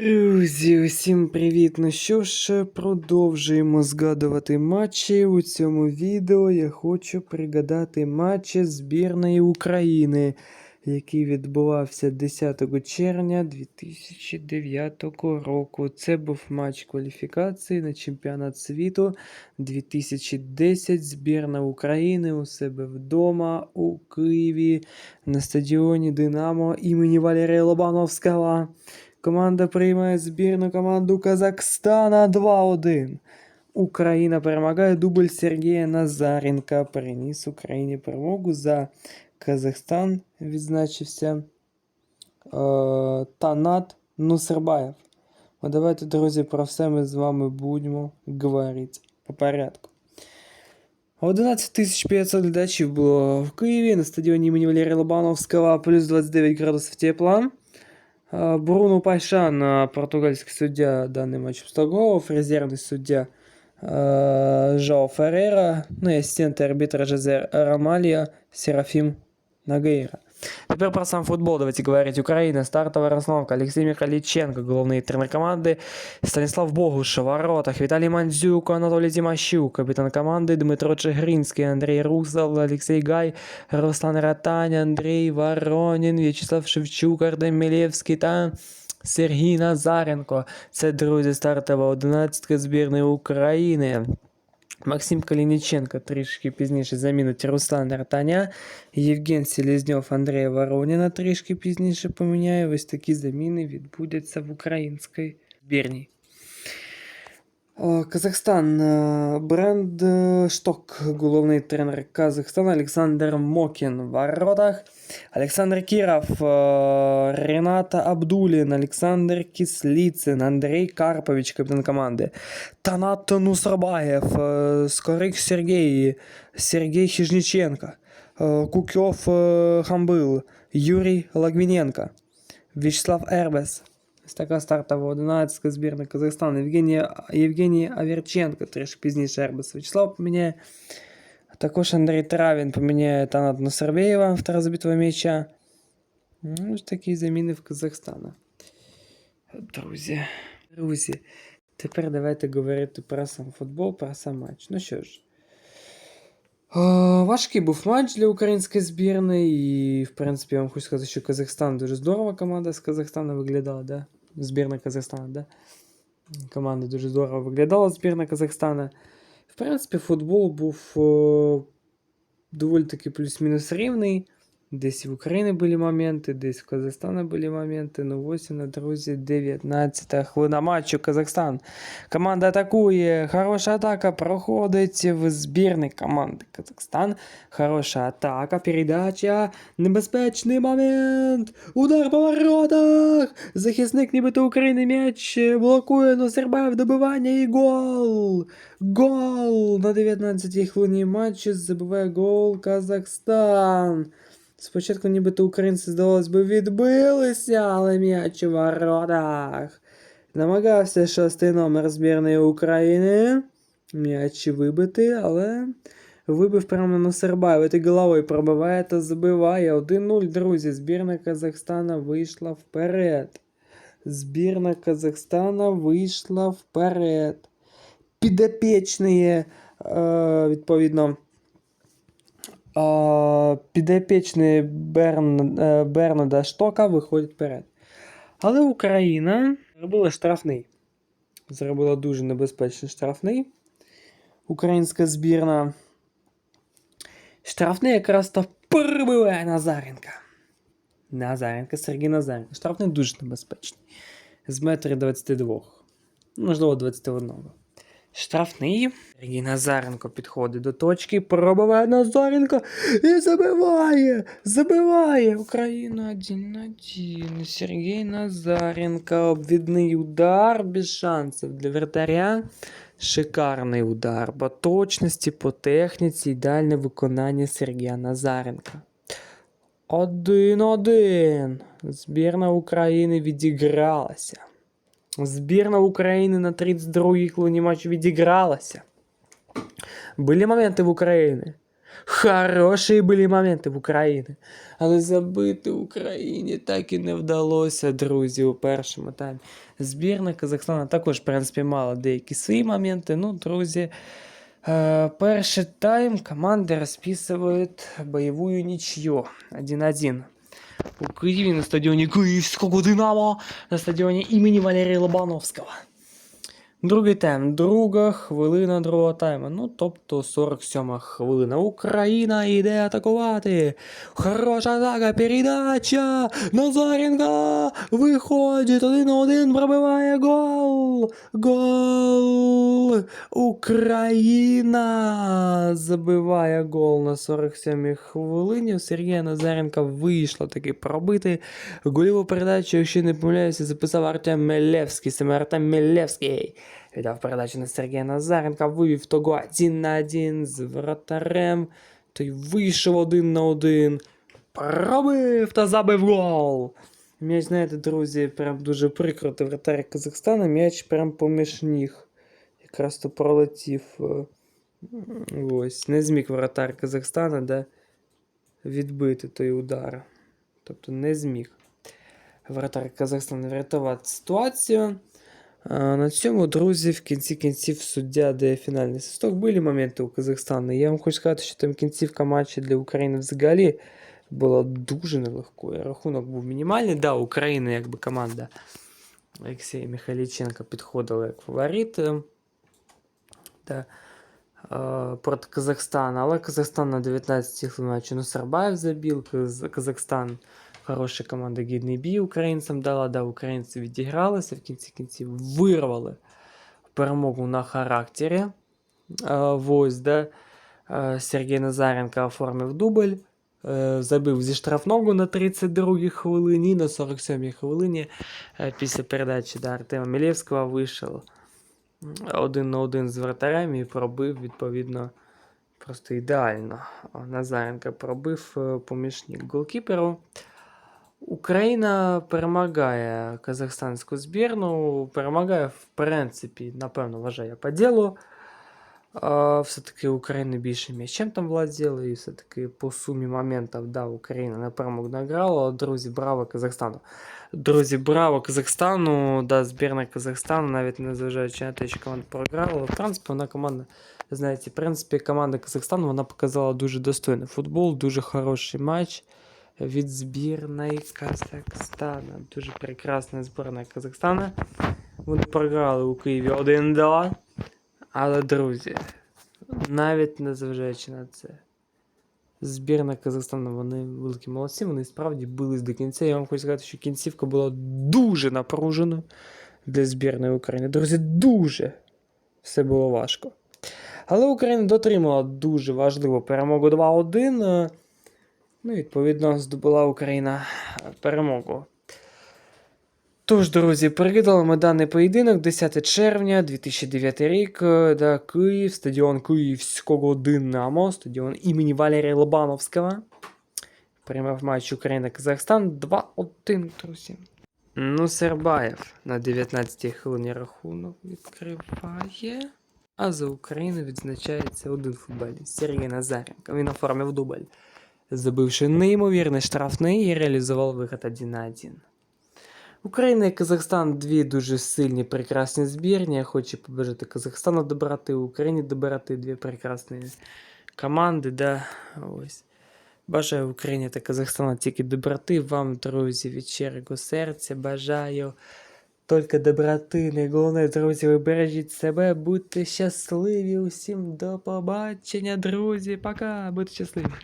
Друзі, усім привіт! Ну що ж, продовжуємо згадувати матчі. У цьому відео я хочу пригадати матчі збірної України, який відбувався 10 червня 2009 року. Це був матч кваліфікації на чемпіонат світу 2010. Збірна України у себе вдома у Києві на стадіоні Динамо імені Валерія Лобановського. Команда приймає збірну команду Казахстана 2-1. Україна перемагає. Дубль Сергія Назаренка приніс Україні перемогу за Казахстан. Відзначився е, Танат Нусербаєв. Ну, давайте, друзі, про все ми з вами будемо говорити по порядку. 11 500 глядачів було в Києві на стадіоні імені Валерія Лобановського, плюс 29 градусів тепла. А, Бруно Пайшан, а, португальский судья, данный матч обстроговывал, резервный судья а, Жао Феррера, ну и ассистенты арбитра Жозе Ромалия, Серафим Нагейра. Теперь про сам футбол давайте говорить. Украина, стартовая расстановка. Алексей Михаличенко, главный тренер команды. Станислав Богуш, в воротах. Виталий Мандзюк, Анатолий Тимощук. Капитан команды Дмитро Чегринский, Андрей Русов, Алексей Гай, Руслан Ратань, Андрей Воронин, В'ячеслав Шевчук, Артем Мілєвський та Сергій Назаренко. Це, друзі, стартова одинадцятка збірної України. Максим Калініченко трішки пізніше замінить Руслана Артаня. Євген Селезньов Андрея Вороніна трішки пізніше поміняє. Ось такі заміни відбудуться в українській збірній. О, Казахстан. е, Бренд е, Шток, головний тренер Казахстана Олександр Мокін в воротах. Олександр Кіров, е, Рената Абдулін, Олександр Кисліцин, Андрій Карпович, капітан команди. Танат Нусрабаєв, е, Скорик Сергій, Сергій Хижниченко, е, Кукьов е, Хамбил, Юрій Лагвіненко, Вячеслав Ербес. Ось така стартова 11 збірна Казахстану. Євгеній, Євгеній Аверченко, трішки пізніше Ербес Вячеслав поміняє. Також Андрій Травін поміняє Танат Носербєєва, автора забитого м'яча. Ну, ось такі заміни в Казахстана. Друзі, друзі, тепер давайте говорити про сам футбол, про сам матч. Ну що ж. Е, Важкий був матч для української збірної, і, в принципі, я вам хочу сказати, що Казахстан дуже здорова команда з Казахстана виглядала, да? Збірна Казахстана, да? Команда дуже здорово виглядала, збірна Казахстана. В принципі, футбол був е, доволі таки плюс-мінус рівний. Десь в Україні були моменти, десь в Казахстана були моменти. Ну, ось вона, друзі, 19 хвилина матчу Казахстан. Команда атакує. Хороша атака проходить в збірні команди Казахстан. Хороша атака, передача. Небезпечний момент. Удар по воротах. Захисник нібито України м'яч блокує Носербаєв добивання і гол. Гол! На 19-й хвилині матчу забиває гол Казахстан. Спочатку нібито українці, здавалось би, відбилися, але м'яч у воротах. Намагався шостий номер збірної України. М'яч вибити, але вибив прямо на Носербаєва. Ти головою пробиває та забиває. 1-0, друзі. Збірна Казахстана вийшла вперед. Збірна Казахстана вийшла вперед. Підопічні, е, відповідно, підопічні Берн, е, Бернада Штока виходять вперед. Але Україна зробила штрафний. Зробила дуже небезпечний штрафний. Українська збірна. Штрафний якраз то перебиває Назаренка. Назаренко, Сергій Назаренко. Штрафний дуже небезпечний. З метри 22. Можливо, 21. Штрафний. Сергій Назаренко підходить до точки, пробиває Назаренко і забиває! Забиває! Україна 1-1. Сергій Назаренко. Обвідний удар без шансів для вратаря. Шикарний удар. По точності, по техніці, ідеальне виконання Сергія Назаренка. Один-один. Збірна України відігралася. Збірна України на 32-й хвилині матчу відігралася. Були моменти в Україні. Хороші були моменти в Україні. Але забити Україні так і не вдалося, друзі, у першому таймі. Збірна Казахстана також, в принципі, мала деякі свої моменти. Ну, друзі, е, перший тайм команди розписують бойову нічю 1-1. У Києві на стадіоні Київського Динамо на стадіоні імені Валерія Лобановського. Другий тайм, друга хвилина другого тайму. Ну, тобто 47 хвилина. Україна йде атакувати. Хороша атака, передача. Назаренко виходить один на один, пробиває гол. Гол. Україна забиває гол на 47 хвилині. У Сергія Назаренка вийшло таки пробити. Гольову передачу, якщо не помиляюся, записав Артем Мелевський. Саме Артем Мелевський. Віддав передачу на Сергія Назаренка, вивів того один на один з вратарем. Той вийшов один на один. Пробив та забив гол. М'яч, знаєте, друзі, прям дуже прикро вратар Казахстана. М'яч прям поміж ніг. Якраз то пролетів. е, Ось. Не зміг вратар Казахстана да, відбити той удар. Тобто не зміг вратар Казахстана врятувати ситуацію. На цьому, друзі, в кінці кінців суддя дає фінальний свисток. Були моменти у Казахстана. Я вам хочу сказати, що там кінцівка матчу для України взагалі була дуже нелегкою. Рахунок був мінімальний. Да, Україна, якби команда Олексія Михайліченка підходила як фаворит. е, Да, е, проти Казахстана. Але Казахстан на 19 хвилин матчу Нусарбаєв забив. Казахстан Хороша команда гідний бій українцям дала, да, українці відігралися, в кінці кінців вирвали перемогу на характері. Е, ось, да, е, Сергій Назаренко оформив дубль, е, забив зі штрафного на 32-й хвилині, на 47-й хвилині після передачі до Артема Мілєвського вийшов один на один з вратарем і пробив, відповідно, просто ідеально. Назаренко пробив помічник голкіперу. Україна перемагає казахстанську збірну, перемагає, в принципі, напевно, вважаю по ділу. Все-таки Україна більше м'ячем там владіла, і все-таки по сумі моментів, да, Україна на перемогу награла. Друзі, браво Казахстану. Друзі, браво Казахстану. Да, збірна Казахстану, навіть незважаючи на те, що команда програла. В принципі, вона команда, знаєте, в принципі, команда Казахстану вона показала дуже достойний футбол, дуже хороший матч від збірної Казахстана. Дуже прекрасна збірна Казахстана. Вони програли у Києві 1-2. Але, друзі, навіть незважаючи на це, збірна Казахстану, вони великі молодці, вони справді бились до кінця. Я вам хочу сказати, що кінцівка була дуже напруженою для збірної України. Друзі, дуже все було важко. Але Україна дотримала дуже важливу перемогу 2-1. Е, Ну, відповідно, здобула Україна перемогу. Тож, друзі, переглядали ми даний поєдинок 10 червня 2009 рік. е, Да, Київ, стадіон Київського Динамо, стадіон імені Валерія Лобановського. Приймав матч Україна-Казахстан 2-1, друзі. Ну, Сербаєв на 19-й хвилині рахунок відкриває. А за Україну відзначається один футболіст Сергій Назаренко. Він оформив дубль забивши неймовірний штрафний і реалізував виход 1 на 1. Україна і Казахстан дві дуже сильні, прекрасні збірні. Я хочу побажати Казахстану добрати, Україні добрати дві прекрасні команди. Да? Ось. Бажаю Україні та Казахстану тільки доброти. Вам, друзі, від щирого серця. Бажаю тільки доброти. Найголовніше, друзі, ви бережіть себе, будьте щасливі. Усім до побачення, друзі. Пока, будьте щасливі.